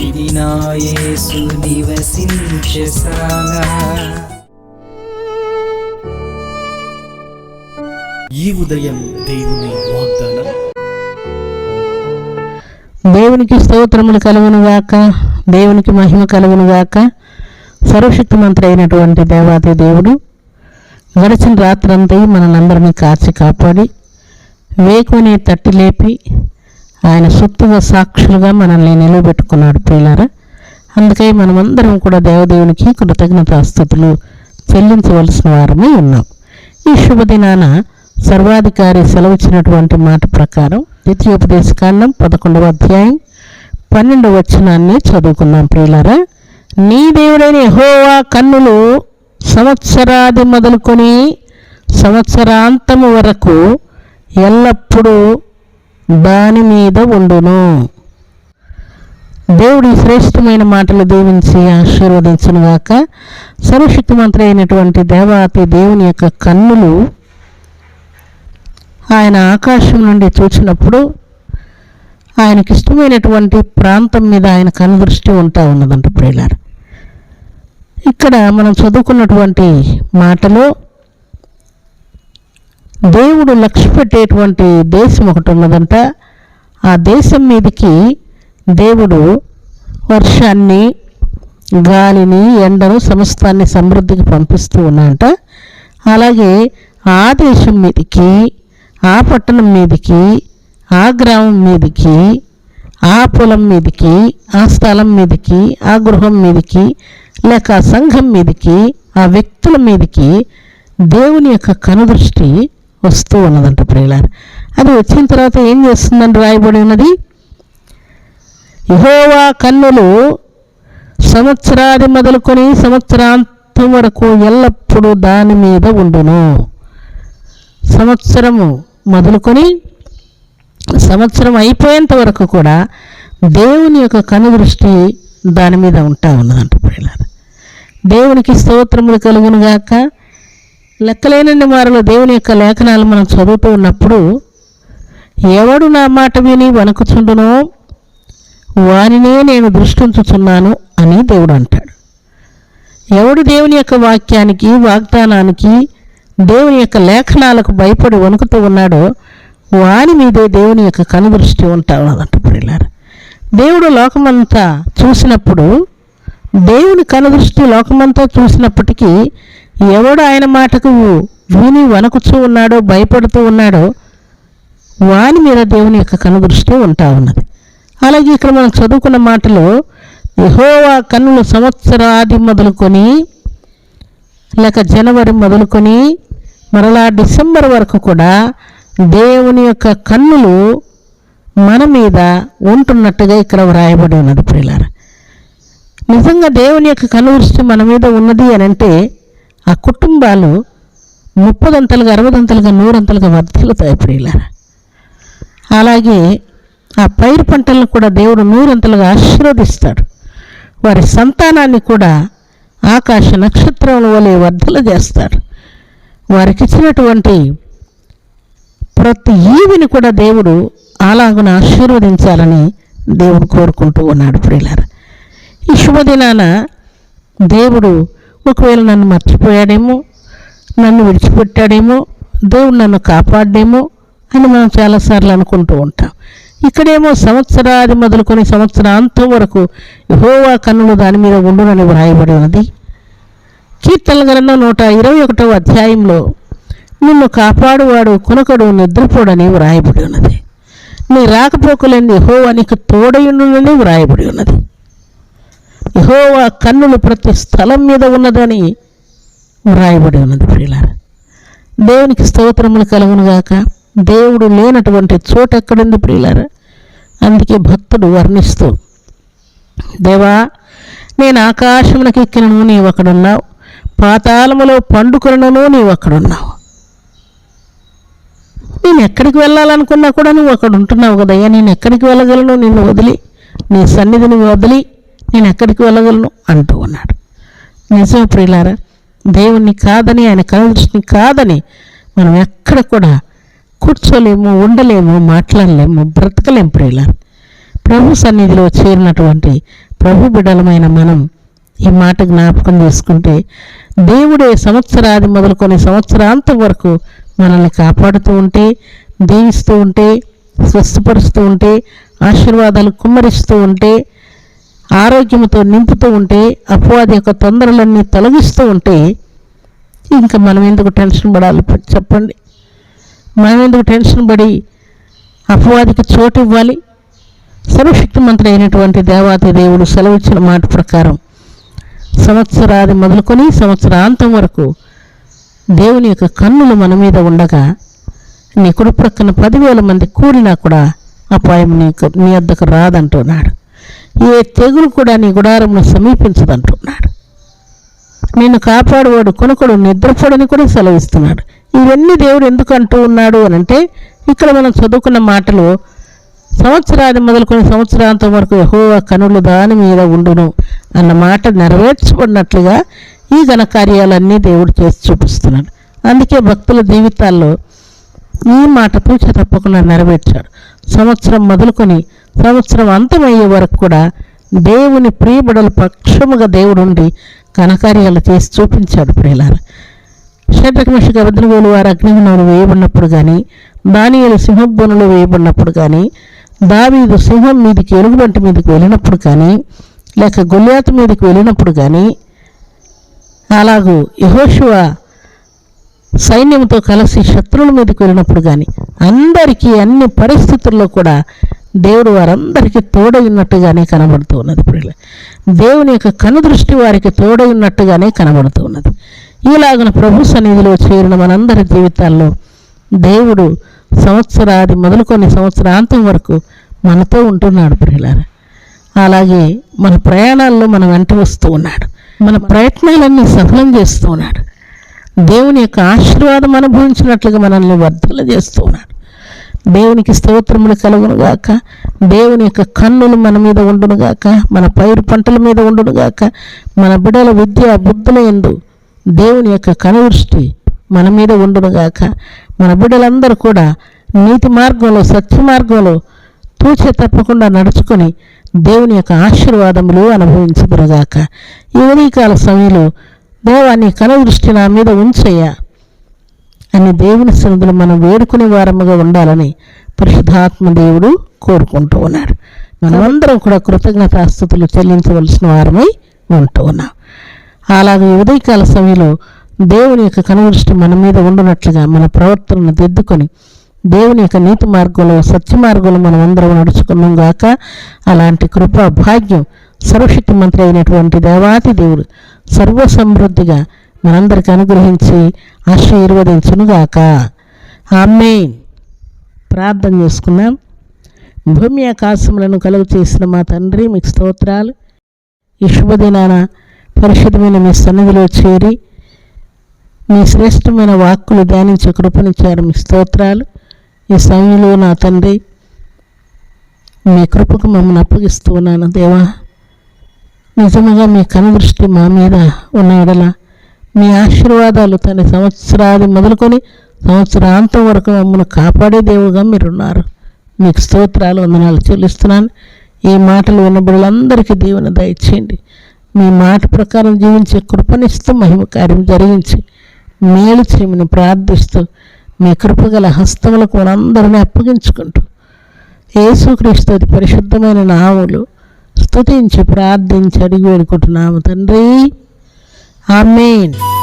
ఇది నా యేసు నివసించశాల ఈ ఉదయం దేవుని వాగ్దానం. దేవునికి స్తోత్రములు కలుగును గాక. దేవునికి మహిమ కలుగును గాక. సర్వశక్తి మంత్రి అయినటువంటి దేవాది దేవుడు గడిచిన రాత్రంతా మనందరినీ కాచి కాపాడి వేకుని తట్టి లేపి ఆయన సొత్తుగా సాక్షులుగా మనల్ని నిలబెట్టుకున్నాడు ప్రియులారా. అందుకే మనమందరం కూడా దేవదేవునికి కృతజ్ఞతాస్థుతులు చెల్లించవలసిన వారమై ఉన్నాం. ఈ శుభదినాన సర్వాధికారి సెలవిచ్చినటువంటి మాట ప్రకారం ద్వితీయోపదేశకాండం పదకొండవ అధ్యాయం పన్నెండవ వచనాన్ని చదువుకున్నాం ప్రియులారా. నీ దేవుడైన హోవా కన్నులు సంవత్సరాది మొదలుకొని సంవత్సరాంతము వరకు ఎల్లప్పుడూ దాని మీద ఉండును. దేవుడి శ్రేష్టమైన మాటలు దీవించి ఆశీర్వదించునుగాక. సర్వశక్తిమంతుడు అయినటువంటి దేవాతి దేవుని యొక్క కన్నులు ఆయన ఆకాశం నుండి చూచినప్పుడు ఆయనకి ఇష్టమైనటువంటి ప్రాంతం మీద ఆయన కనుదృష్టి ఉంటా ఉన్నదంట ప్రియులారు. ఇక్కడ మనం చదువుకున్నటువంటి మాటలో దేవుడు లక్ష్య పెట్టేటువంటి దేశం ఒకటి ఉన్నదంట. ఆ దేశం మీదకి దేవుడు వర్షాన్ని గాలిని ఎండను సమస్తాన్ని సమృద్ధికి పంపిస్తూ ఉన్నాడంట. అలాగే ఆ దేశం మీదకి ఆ పట్టణం మీదకి ఆ గ్రామం మీదకి ఆ పొలం మీదకి ఆ స్థలం మీదకి ఆ గృహం మీదకి లేక ఆ సంఘం మీదకి ఆ వ్యక్తుల మీదకి దేవుని యొక్క కనుదృష్టి వస్తూ ఉన్నదంట ప్రియులారు అది వచ్చిన తర్వాత ఏం చేస్తుందని రాయబడి ఉన్నది? యహోవా కన్నులు సంవత్సరాది మొదలుకొని సంవత్సరాంతం వరకు ఎల్లప్పుడూ దాని మీద ఉండును. సంవత్సరము మొదలుకొని సంవత్సరం అయిపోయేంత వరకు కూడా దేవుని యొక్క కనుదృష్టి దాని మీద ఉంటా ఉన్నదంట ప్రియులారా దేవునికి స్తోత్రములు కలుగును గాక లెక్కలేనన్ని వారిలో దేవుని యొక్క లేఖనాలు మనం చదువుతూ ఉన్నప్పుడు ఎవడు నా మాట విని వణుకుచుండునో వానినే నేను దృష్టించుచున్నాను అని దేవుడు అంటాడు. ఎవడు దేవుని యొక్క వాక్యానికి వాగ్దానానికి దేవుని యొక్క లేఖనాలకు భయపడి వణుకుతూ ఉన్నాడో వాని మీదే దేవుని యొక్క కనుదృష్టి ఉంటా ఉన్నదంట పిల్లారు దేవుడు లోకమంతా చూసినప్పుడు దేవుని కనుదృష్టి లోకమంతా చూసినప్పటికీ ఎవడు ఆయన మాటకు విని వణకుచూ ఉన్నాడో భయపడుతూ ఉన్నాడో వాని మీద దేవుని యొక్క కనుదృష్టి ఉంటా ఉన్నది. అలాగే ఇక్కడ మనం చదువుకున్న మాటలో యహోవా కన్నులు సంవత్సరాది మొదలుకొని లేక జనవరి మొదలుకొని మరలా డిసెంబర్ వరకు కూడా దేవుని యొక్క కన్నులు మన మీద ఉంటున్నట్టుగా ఇక్కడ వ్రాయబడి ఉన్నది ప్రియులారా. నిజంగా దేవుని యొక్క కనుదృష్టి మన మీద ఉన్నది అని అంటే ఆ కుటుంబాలు ముప్పదంతలుగా అరవదంతలుగా నూరంతలుగా వర్ధిల్లుతాయి ప్రియులారా అలాగే ఆ పైరు పంటలను కూడా దేవుడు నూరంతలుగా ఆశీర్వదిస్తాడు. వారి సంతానాన్ని కూడా ఆకాశ నక్షత్రముల వలె వర్ధలు చేస్తాడు. వారికి ఇచ్చినటువంటి ప్రతి ఈవిని కూడా దేవుడు అలాగున ఆశీర్వదించాలని దేవుడు కోరుకుంటూ ఉన్నాడు ప్రియులారా. ఈ శుభదినాన దేవుడు ఒకవేళ నన్ను మర్చిపోయాడేమో నన్ను విడిచిపెట్టాడేమో దేవుడు నన్ను కాపాడేమో అని మనం చాలాసార్లు అనుకుంటూ ఉంటాం. ఇక్కడేమో సంవత్సరాది మొదలుకొని సంవత్సరాంతం వరకు యహోవా కన్నులు దాని మీద ఉండునని వ్రాయబడి ఉన్నది. కీర్తన గ్రంథం నూట ఇరవై ఒకటవ అధ్యాయంలో నిన్ను కాపాడువాడు కునకడు నిద్రపోడని వ్రాయబడి ఉన్నది. నీ రాకపోకలేని యహోవా నీకు తోడయుండునని వ్రాయబడి ఉన్నది. యహోవా కన్నులు ప్రతి స్థలం మీద ఉన్నదని వ్రాయబడి ఉన్నది ప్రియులారా. దేవునికి స్తోత్రములు కలుగునుగాక దేవుడు లేనటువంటి చోట ఎక్కడుంది ప్రియులారా? అందుకే భక్తుడు వర్ణిస్తూ దేవా నేను ఆకాశమునకు ఎక్కినను నీవు అక్కడున్నావు. పాతాళములో పండుకొనను నీవు అక్కడున్నావు. నేను ఎక్కడికి వెళ్ళాలనుకున్నా కూడా నువ్వు అక్కడ ఉంటున్నావు కదయ్యా. నేను ఎక్కడికి వెళ్ళగలను? నిన్ను వదిలి నీ సన్నిధిని వదిలి నేను ఎక్కడికి వెళ్ళగలను? అంటూ ఉన్నాడు. నిజం ప్రియులారా దేవుణ్ణి కాదని ఆయన కనుదృష్టిని కాదని మనం ఎక్కడ కూడా కూర్చోలేము ఉండలేము మాట్లాడలేము బ్రతకలేము ప్రియులారా. ప్రభు సన్నిధిలో చేరినటువంటి ప్రభు బిడలమైన మనం ఈ మాట జ్ఞాపకం చేసుకుంటే దేవుడే సంవత్సరాది మొదలుకొని సంవత్సరాంతం వరకు మనల్ని కాపాడుతూ ఉంటే దీవిస్తూ ఉంటే స్వస్థపరుస్తూ ఉంటే ఆశీర్వాదాలు కుమ్మరిస్తూ ఉంటే ఆరోగ్యంతో నింపుతూ ఉంటే అపవాది యొక్క తొందరలన్నీ తొలగిస్తూ ఉంటే ఇంకా మనం ఎందుకు టెన్షన్ పడాలి చెప్పండి. మనం ఎందుకు టెన్షన్ పడి అపవాదికి చోటు ఇవ్వాలి? సర్వశక్తిమంతుడు అయినటువంటి దేవాతి దేవుడు సెలవిచ్చిన మాట ప్రకారం సంవత్సరాది మొదలుకొని సంవత్సరాంతం వరకు దేవుని యొక్క కన్నులు మన మీద ఉండగా నీ కుడి ప్రక్కన పదివేల మంది కూడినా కూడా అపాయం నీకు నీ వద్దకు రాదంటున్నాడు. ఏ తెగులు కూడా నీ గుడారంను సమీపించదంటున్నాడు. నిన్ను కాపాడువాడు కొనుకొడు నిద్రపోడని కూడా సెలవిస్తున్నాడు. ఇవన్నీ దేవుడు ఎందుకు అంటూ ఉన్నాడు అని అంటే ఇక్కడ మనం చదువుకున్న మాటలు సంవత్సరాది మొదలుకొని సంవత్సరాంతం వరకు ఎహోవా కనులు దాని మీద ఉండును అన్న మాట నెరవేర్చబడినట్లుగా ఈ ఘన కార్యాలన్నీ దేవుడు చేసి చూపిస్తున్నాడు. అందుకే భక్తుల జీవితాల్లో ఈ మాట తూచ తప్పకుండా నెరవేర్చాడు. సంవత్సరం మొదలుకొని సంవత్సరం అంతమయ్యే వరకు కూడా దేవుని ప్రియబడలు పక్షముగా దేవుడుండి ఘనకార్యాలు చేసి చూపించాడు ప్రియులారా. షడ్రకమిషకు అబద్ధనగోలు వారు అగ్నిగుణాలు వేయబడినప్పుడు కానీ దానియలు సింహబోనులు వేయబడినప్పుడు కానీ దావీదు సింహం మీదకి ఎలుగుబంటి మీదకి వెళ్ళినప్పుడు కానీ లేక గొల్యాత మీదకి వెళ్ళినప్పుడు కానీ అలాగూ యహోశివ సైన్యంతో కలిసి శత్రువుల మీదకి వెళ్ళినప్పుడు కానీ అందరికీ అన్ని పరిస్థితుల్లో కూడా దేవుడు వారందరికీ తోడైనట్టుగానే కనబడుతూ ఉన్నది ఇప్పుడు దేవుని యొక్క కనుదృష్టి వారికి తోడైనట్టుగానే కనబడుతూ ఉన్నది ఈలాగున ప్రభు సన్నిధిలో చేరిన మనందరి జీవితాల్లో దేవుడు సంవత్సరాది మొదలుకొని సంవత్సరాంతం వరకు మనతో ఉంటున్నాడు ప్రియులారా. అలాగే మన ప్రయాణాల్లో మన వెంట వస్తూ ఉన్నాడు. మన ప్రయత్నాలన్నీ సఫలం చేస్తూ ఉన్నాడు. దేవుని యొక్క ఆశీర్వాదం అనుభవించినట్లుగా మనల్ని వర్ధల చేస్తూ ఉన్నాడు. దేవునికి స్తోత్రములు కలుగునుగాక దేవుని యొక్క కన్నులు మన మీద ఉండునుగాక మన పైరు పంటల మీద ఉండునుగాక మన బిడల విద్య బుద్ధుల ఎందు దేవుని యొక్క కనుదృష్టి మన మీద ఉండునుగాక మన బిడ్డలందరూ కూడా నీతి మార్గంలో సత్య మార్గంలో తూచే తప్పకుండా నడుచుకొని దేవుని యొక్క ఆశీర్వాదములు అనుభవించదురుగాక ఈ ఉదయకాల సమయంలో దేవాన్ని నీ కనుదృష్టి నా మీద ఉంచయ్యా. అని దేవుని సన్నిధిలో మనం వేడుకునే వారముగా ఉండాలని పరిశుద్ధాత్మ దేవుడు కోరుకుంటూ ఉన్నాడు మనమందరం కూడా కృతజ్ఞతాస్థుతులు చెల్లించవలసిన వారమై ఉంటూ ఉన్నాం. అలాగే ఉదయకాల సమయంలో దేవుని యొక్క కనుదృష్టి మన మీద ఉండునట్లుగా మన ప్రవర్తనను దిద్దుకొని దేవుని యొక్క నీతి మార్గంలో సత్య మార్గంలో మనం అందరం నడుచుకున్నాం గాక అలాంటి కృపా భాగ్యం సర్వశక్తి మంత్రి అయినటువంటి దేవాతి దేవుడు సర్వసమృద్ధిగా మనందరికి అనుగ్రహించి ఆశీర్వదించునుగాక. ఆమె ప్రార్థన చేసుకున్నాం భూమి ఆకాశములను కలుగు చేసిన మా తండ్రి మీకు స్తోత్రాలు. ఈ శుభదినాన పరిశుద్ధమైన మీ సన్నిధిలో చేరి మీ శ్రేష్టమైన వాక్కులు ధ్యానించే కృపనిచ్చారు మీ స్తోత్రాలు. ఈ సమయంలో నా తండ్రి మీ కృపకు మమ్మల్ని అప్పగిస్తూ ఉన్నాను. దేవా నిజముగా మీ కనుదృష్టి మా మీద ఉన్న ఎడలా మీ ఆశీర్వాదాలు తన సంవత్సరాది మొదలుకొని సంవత్సరాంతం వరకు మమ్మల్ని కాపాడే దేవుగా మీరున్నారు. మీకు స్తోత్రాలు వందనాలు చెల్లిస్తున్నాను. ఈ మాటలు విన్న బిడ్డలందరికీ దేవుని దయచేయండి. మీ మాట ప్రకారం జీవించే కృపనిస్తూ మహిమ కార్యం జరిగించి మేలు చేయమని ప్రార్థిస్తూ మీ కృపగల హస్తములకు మనందరినీ అప్పగించుకుంటూ యేసుక్రీస్తు అతి పరిశుద్ధమైన నాములు స్తుతించి ప్రార్థించి అడిగి వేడుకుంటున్నాము తండ్రి. Amen.